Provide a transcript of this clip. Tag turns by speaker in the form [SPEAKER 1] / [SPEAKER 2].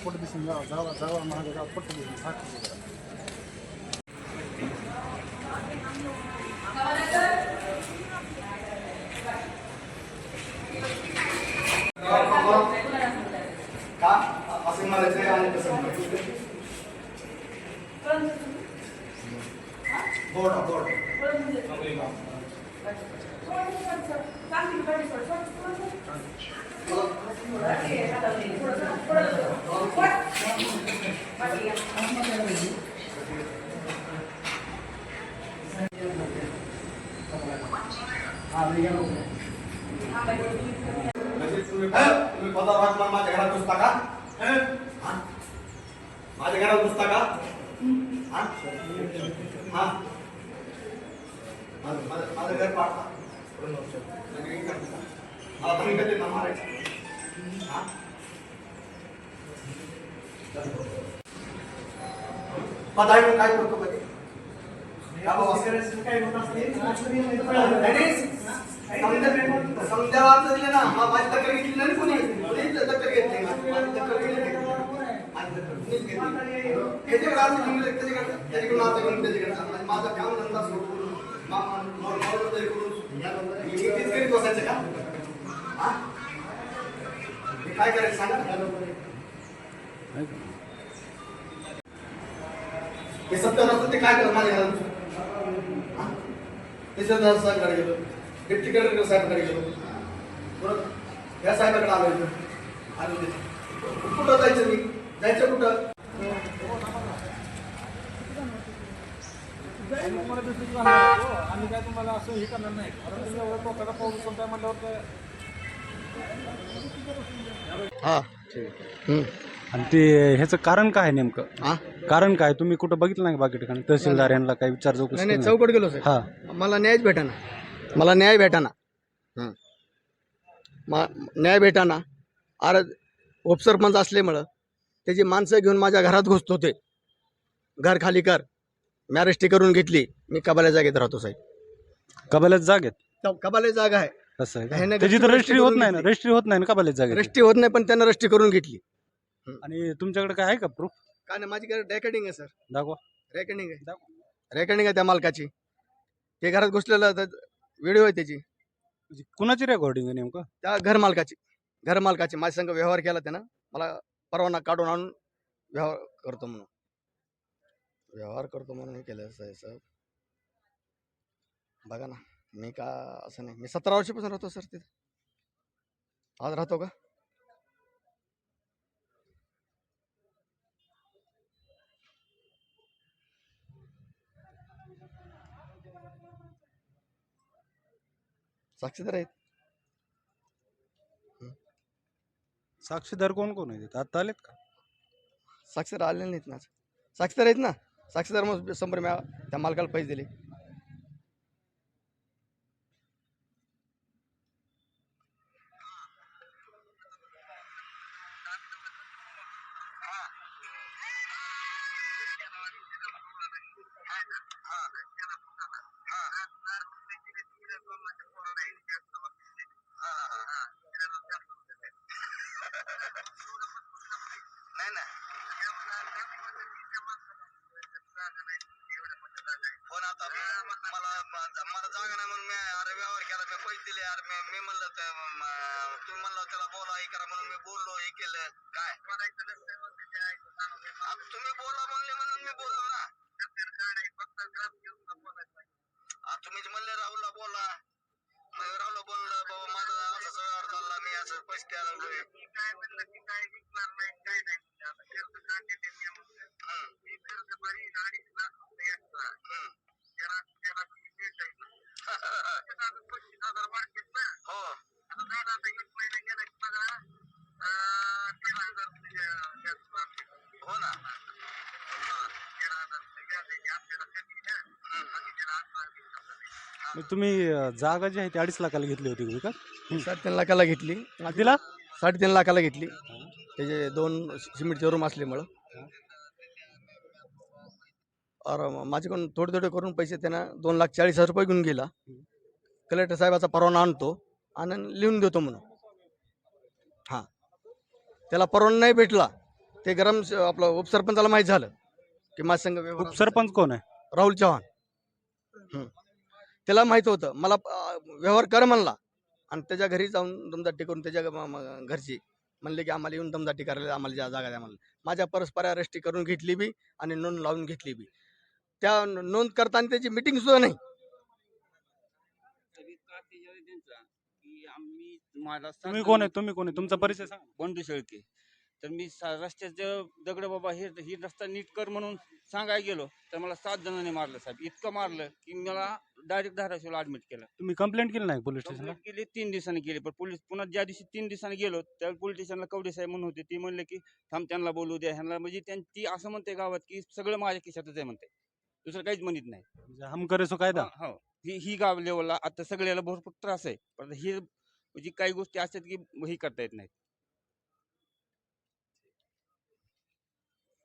[SPEAKER 1] जावा जावा जावा जावा पट दिसून जावा जावा जावा महाग जावा पट दिसून सारखं
[SPEAKER 2] का असं म्हणायचं आणि कसं म्हणायचं बोर्ड बोर्ड म्हणजे तुम्ही हं? तुम्ही पदा माझ्या घरात घुसता का माझ्या घरात घुसता का हा? हा? पदा आहे म्हणून काय करतो कधी का बाबा? नाही, नाही. समजा- समजा वाचलं दिलं ना मा- माझी दखल घेतली नाही कोणी कोणी दखल घेतली माझी माझी दखल घेतली नाही. माझी दखल कोणीच घेतली नाही. त्याच्याकडे आज निघले, त्याच्याकडे त्याच्याकडून आता घेऊन त्याच्याकडे आणि माझा काम धंदा सोडून मा- बसायचं का? काय करायचं सांगा? ते सत्तर असतं ते काय करत माझ्या घरात ते सत्तर साहेबांकडे गेलो. डिप्टी कलेक्टर साहेबांकडे गेलो. परत या साहेबाकडे आलो इथं. आलो कुठं जायचं मी? जायचं कुठं?
[SPEAKER 1] तुम्हाला दुसरी आणणार हो. आम्ही काय तुम्हाला असं हे करणार नाही कारण तुम्ही एवढं टोकाचा पाऊस उचलताय म्हणल्यावर ते
[SPEAKER 2] हा
[SPEAKER 3] आणि ते ह्याचं कारण काय नेमकं?
[SPEAKER 2] हा?
[SPEAKER 3] कारण काय? तुम्ही कुठं बघितलं नाही बाकी ठिकाणी? तहसीलदार यांना काही विचार चौकशी
[SPEAKER 2] नाही चौकट गेलो
[SPEAKER 3] हा.
[SPEAKER 2] मला न्यायच भेटाना. मला न्याय भेटाना. मा न्याय भेटाना. अरे उपसरपंच असल्यामुळं त्याची माणसं घेऊन माझ्या घरात घुसत होते. घर खाली कर. मॅरेस्टी करून घेतली. मी कबाल्या जागेत राहतो साहेब.
[SPEAKER 3] कबाल्यात जागेत?
[SPEAKER 2] त- कबाले जागा आहे.
[SPEAKER 3] असं आहे का? त्याची तर रजिस्ट्री होत
[SPEAKER 2] करून
[SPEAKER 3] नाही ना.
[SPEAKER 2] घेतली.
[SPEAKER 3] रजिस्ट्री होत नाही ना कबाल्यात जागेत
[SPEAKER 2] रस्टी होत नाही पण त्यांना रस्टी करून घेतली.
[SPEAKER 3] आणि तुमच्याकडे काय आहे का प्रूफ
[SPEAKER 2] काय नाही माझी रेकॉर्डिंग आहे सर
[SPEAKER 3] दाखवा.
[SPEAKER 2] रेकॉर्डिंग आहे. रेकॉर्डिंग आहे त्या मालकाची. ते घरात घुसलेलं व्हिडिओ आहे त्याची.
[SPEAKER 3] म्हणजे कुणाची रेकॉर्डिंग आहे नेमकं?
[SPEAKER 2] त्या घर मालकाची. घर मालकाची. माझ्या संग व्यवहार केला त्यानं. मला परवाना काढून आणून व्यवहार करतो म्हणून. व्यवहार करतो म्हणून हे केलं साहेब. बघा ना मी का असं नाही. मी सतरा वर्षापासून राहतो सर तिथे. आज राहतो का? साक्षीदार आहेत.
[SPEAKER 3] साक्षीदार कोण कोण आहेत? आता आलेत का?
[SPEAKER 2] साक्षीदार आले नाहीत ना साक्षीदार आहेत ना? साक्षीदार मग शंभर म्या त्या मालकाला पैसे दिले.
[SPEAKER 4] मला जागा नाही म्हणून मी अरे व्यवहार केला मी पैसे दिले अरे मी मी म्हणलं तर तुम्ही म्हणलं त्याला बोला हे करा म्हणून मी बोललो हे केलं. काय? तुम्ही बोला म्हणले म्हणून मी बोललो ना. आ, तुम्हीच म्हणले राहुलला बोला. मग राहुलला बोललं बाबा माझा असा व्यवहार चालला मी असं पैसे द्यायला
[SPEAKER 3] मग तुम्ही अं, जागा जी आहे ती अडीच लाखाला घेतली होती का? विकत?
[SPEAKER 2] साडेतीन लाखाला घेतली.
[SPEAKER 3] तिला?
[SPEAKER 2] साडेतीन लाखाला घेतली. त्याचे दोन सिमेंटचे रूम असल्यामुळं अरे माझ्याकडून थोडे थोडे करून पैसे त्यानं दोन लाख चाळीस हजार रुपये घेऊन गेला. कलेक्टर साहेबाचा परवाना आणतो आणि लिहून देतो म्हणून. हां. त्याला परवाना नाही भेटला. ते गरम स- आपलं उपसरपंचाला माहीत झालं की माझ्या संघ
[SPEAKER 3] उपसरपंच कोण आहे.
[SPEAKER 2] राहुल चव्हाण. त्याला माहीत होतं. मला व्यवहार कर म्हणला. आणि त्याच्या घरी जाऊन दमदाटी करून त्याच्या घरची म्हणले की आम्हाला येऊन दमदाटी करायला आम्हाला ज्या जागा द्या म्हणलं माझ्या परस्पर रष्टी करून घेतली बी आणि नोंद लावून घेतली बी. त्या नोंद करताना त्याची मिटिंग सुद्धा नाही.
[SPEAKER 3] तुम्ही कोण आहे? तुम्ही कोण आहे? तुमचा परिचय सांगा.
[SPEAKER 5] बंडू शेळके. तर मी सा- रस्त्याचं दगड बाबा हे ही रस्ता नीट कर म्हणून सांगायला गेलो तर मला सात जणांनी मारलं साहेब. इतकं मारलं की मला डायरेक्ट धाराशिवला ऍडमिट केलं.
[SPEAKER 3] तुम्ही कंप्लेंट केली नाही पोलीस स्टेशनला
[SPEAKER 5] केली तीन दिवसांनी केली पण पोलीस पुन्हा ज्या दिवशी तीन दिवसांनी गेलो त्या पोलीस स्टेशनला कवडे साहेब म्हणून होते ते म्हणले की थांब त्यांना बोलू द्या ह्यांना. म्हणजे त्यां- ती असं म्हणते गावात की सगळं माझ्या खिशातच आहे म्हणते. दुसरं काहीच म्हणत नाही.
[SPEAKER 3] म्हणजे हम करे सो कायदा?
[SPEAKER 5] हा, हो. ही ही गाव लेवलला आता सगळ्याला भरपूर त्रास आहे. पण हे म्हणजे काही गोष्टी असतात की हे करता येत नाहीत.